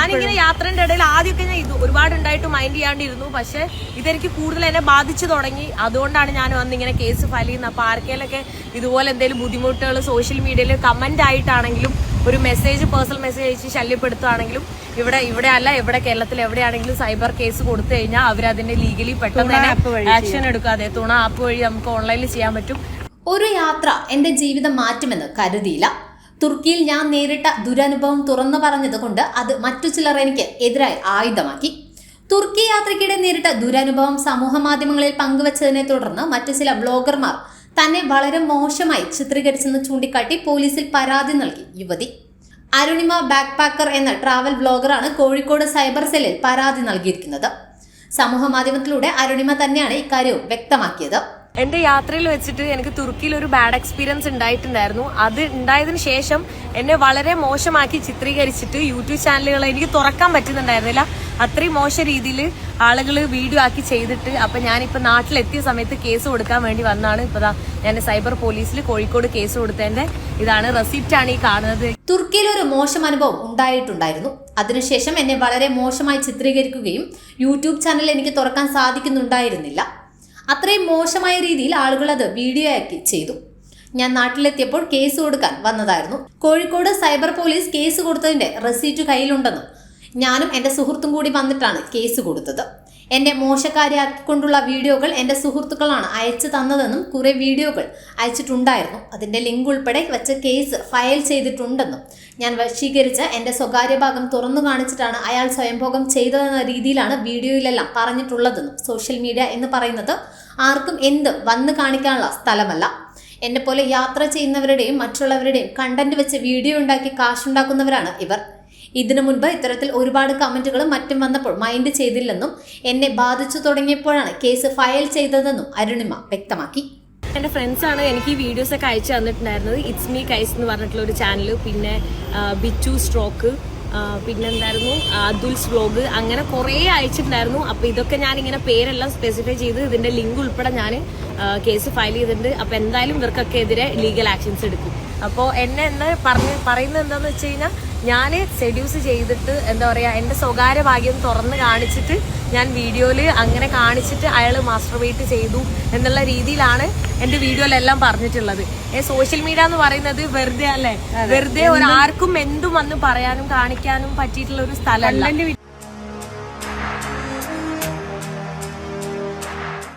ഞാനിങ്ങനെ യാത്രന്റെ ഇടയിൽ ആദ്യമൊക്കെ ഞാൻ ഇത് ഒരുപാട് ഉണ്ടായിട്ട് മൈൻഡ് ചെയ്യാണ്ടിരുന്നു. പക്ഷെ ഇതെനിക്ക് കൂടുതൽ എന്നെ ബാധിച്ചു തുടങ്ങി. അതുകൊണ്ടാണ് ഞാൻ വന്ന് ഇങ്ങനെ കേസ് ഫയൽ ചെയ്യുന്നത്. അപ്പൊ ആർക്കെങ്കിലൊക്കെ ഇതുപോലെ എന്തെങ്കിലും ബുദ്ധിമുട്ടുകൾ സോഷ്യൽ മീഡിയയിൽ കമന്റ് ആയിട്ടാണെങ്കിലും ഒരു മെസ്സേജ് പേഴ്സണൽ മെസ്സേജ് അയച്ച് ശല്യപ്പെടുത്തുകയാണെങ്കിലും ഇവിടെ ഇവിടെ അല്ല ഇവിടെ കേരളത്തിൽ എവിടെയാണെങ്കിലും സൈബർ കേസ് കൊടുത്തു കഴിഞ്ഞാൽ അവരതിന്റെ ലീഗലി പെട്ടെന്ന് തന്നെ ആക്ഷൻ എടുക്കാതെ തുണ ആപ്പ് വഴി നമുക്ക് ഓൺലൈനിൽ ചെയ്യാൻ പറ്റും. ഒരു യാത്ര എന്റെ ജീവിതം മാറ്റുമെന്ന് കരുതിയില്ല. തുർക്കിയിൽ ഞാൻ നേരിട്ട ദുരനുഭവം തുറന്നു പറഞ്ഞതുകൊണ്ട് അത് മറ്റു ചിലർ എനിക്ക് എതിരായി ആയുധമാക്കി. തുർക്കി യാത്രയ്ക്കിടെ നേരിട്ട ദുരനുഭവം സമൂഹ മാധ്യമങ്ങളിൽ പങ്കുവച്ചതിനെ തുടർന്ന് മറ്റു ചില ബ്ലോഗർമാർ തന്നെ വളരെ മോശമായി ചിത്രീകരിച്ചെന്ന് ചൂണ്ടിക്കാട്ടി പോലീസിൽ പരാതി നൽകി യുവതി. അരുണിമ ബാക്ക് പാക്കർ എന്ന ട്രാവൽ ബ്ലോഗറാണ് കോഴിക്കോട് സൈബർ സെല്ലിൽ പരാതി നൽകിയിരിക്കുന്നത്. സമൂഹ മാധ്യമത്തിലൂടെ അരുണിമ തന്നെയാണ് ഇക്കാര്യവും വ്യക്തമാക്കിയത്. എന്റെ യാത്രയിൽ വെച്ചിട്ട് എനിക്ക് തുർക്കിയിൽ ഒരു ബാഡ് എക്സ്പീരിയൻസ് ഉണ്ടായിട്ടുണ്ടായിരുന്നു. അത് ഉണ്ടായതിനു ശേഷം എന്നെ വളരെ മോശമാക്കി ചിത്രീകരിച്ചിട്ട് യൂട്യൂബ് ചാനലുകൾ എനിക്ക് തുറക്കാൻ പറ്റുന്നുണ്ടായിരുന്നില്ല. അത്രയും മോശം രീതിയിൽ ആളുകൾ വീഡിയോ ആക്കി ചെയ്തിട്ട് അപ്പൊ ഞാനിപ്പോ നാട്ടിലെത്തിയ സമയത്ത് കേസ് കൊടുക്കാൻ വേണ്ടി വന്നാണ്. ഇപ്പൊ ഞാൻ സൈബർ പോലീസിൽ കോഴിക്കോട് കേസ് കൊടുത്തതിന്റെ ഇതാണ് റെസിപ്റ്റ് ആണ് ഈ കാണുന്നത്. തുർക്കിയിൽ ഒരു മോശം അനുഭവം ഉണ്ടായിട്ടുണ്ടായിരുന്നു. അതിനുശേഷം എന്നെ വളരെ മോശമായി ചിത്രീകരിക്കുകയും യൂട്യൂബ് ചാനൽ എനിക്ക് തുറക്കാൻ സാധിക്കുന്നുണ്ടായിരുന്നില്ല. അത്രയും മോശമായ രീതിയിൽ ആളുകൾ അത് വീഡിയോ ആക്കി ചെയ്തു. ഞാൻ നാട്ടിലെത്തിയപ്പോൾ കേസ് കൊടുക്കാൻ വന്നതായിരുന്നു. കോഴിക്കോട് സൈബർ പോലീസ് കേസ് കൊടുത്തതിന്റെ റെസീറ്റ് കയ്യിലുണ്ടെന്നും ഞാനും എന്റെ സുഹൃത്തും കൂടി വന്നിട്ടാണ് കേസ് കൊടുത്തത്. എന്നെ മോശക്കാരിയാക്കിക്കൊണ്ടുള്ള വീഡിയോകൾ എന്റെ സുഹൃത്തുക്കളാണ് അയച്ചു തന്നതെന്നും കുറേ വീഡിയോകൾ അയച്ചിട്ടുണ്ടായിരുന്നു. അതിന്റെ ലിങ്ക് ഉൾപ്പെടെ വെച്ച് കേസ് ഫയൽ ചെയ്തിട്ടുണ്ടെന്നും ഞാൻ വശീകരിച്ച് എന്റെ സ്വകാര്യ ഭാഗം തുറന്നു കാണിച്ചിട്ടാണ് അയാൾ സ്വയംഭോഗം ചെയ്തതെന്ന രീതിയിലാണ് വീഡിയോയിലെല്ലാം പറഞ്ഞിട്ടുള്ളതെന്നും സോഷ്യൽ മീഡിയ എന്ന് പറയുന്നത് ആർക്കും എന്ത് വന്ന് കാണിക്കാനുള്ള സ്ഥലമല്ല. എന്നെ പോലെ യാത്ര ചെയ്യുന്നവരുടെയും മറ്റുള്ളവരുടെയും കണ്ടന്റ് വെച്ച് വീഡിയോ ഉണ്ടാക്കി കാശുണ്ടാക്കുന്നവരാണ് ഇവർ. ഇതിനു മുൻപ് ഇത്തരത്തിൽ ഒരുപാട് കമന്റുകളും മറ്റും വന്നപ്പോൾ മൈൻഡ് ചെയ്തില്ലെന്നും എന്നെ ബാധിച്ചു തുടങ്ങിയപ്പോഴാണ് കേസ് ഫയൽ ചെയ്തതെന്നും അരുണിമ വ്യക്തമാക്കി. എന്റെ ഫ്രണ്ട്സാണ് എനിക്ക് ഈ വീഡിയോസ് ഒക്കെ അയച്ചു തന്നിട്ടുണ്ടായിരുന്നത്. ഇറ്റ്സ് മീ കൈസ് എന്ന് പറഞ്ഞിട്ടുള്ള ഒരു ചാനൽ പിന്നെ ബിച്ചു സ്ട്രോക്ക് പിന്നെന്തായിരുന്നു? അതുൽസ് വ്ലോഗ് അങ്ങനെ കുറേ അയച്ചിട്ടുണ്ടായിരുന്നു. അപ്പോൾ ഇതൊക്കെ ഞാൻ ഇങ്ങനെ പേരെല്ലാം സ്പെസിഫൈ ചെയ്ത് ഇതിന്റെ ലിങ്ക് ഉൾപ്പെടെ ഞാൻ കേസ് ഫയൽ ചെയ്തിട്ടുണ്ട്. അപ്പോൾ എന്തായാലും ഇവർക്കൊക്കെ എതിരെ ലീഗൽ ആക്ഷൻസ് എടുക്കും. അപ്പോൾ എന്നെ എന്ന് പറഞ്ഞ് പറയുന്നത് എന്താന്ന് വെച്ച് കഴിഞ്ഞാൽ ഞാൻ സെഡ്യൂസ് ചെയ്തിട്ട് എന്താ പറയുക എന്റെ സ്വകാര്യ ഭാഗ്യം തുറന്ന് കാണിച്ചിട്ട് ഞാൻ വീഡിയോയിൽ അങ്ങനെ കാണിച്ചിട്ട് അയാൾ മാസ്റ്റർബേറ്റ് ചെയ്തു എന്നുള്ള രീതിയിലാണ് എന്റെ വീഡിയോയിലെല്ലാം പറഞ്ഞിട്ടുള്ളത്. ഏ സോഷ്യൽ മീഡിയ എന്ന് പറയുന്നത് വെറുതെ അല്ലേ? വെറുതെ ഒരാർക്കും എന്തും വന്ന് പറയാനും കാണിക്കാനും പറ്റിയിട്ടുള്ള ഒരു സ്ഥലമല്ല.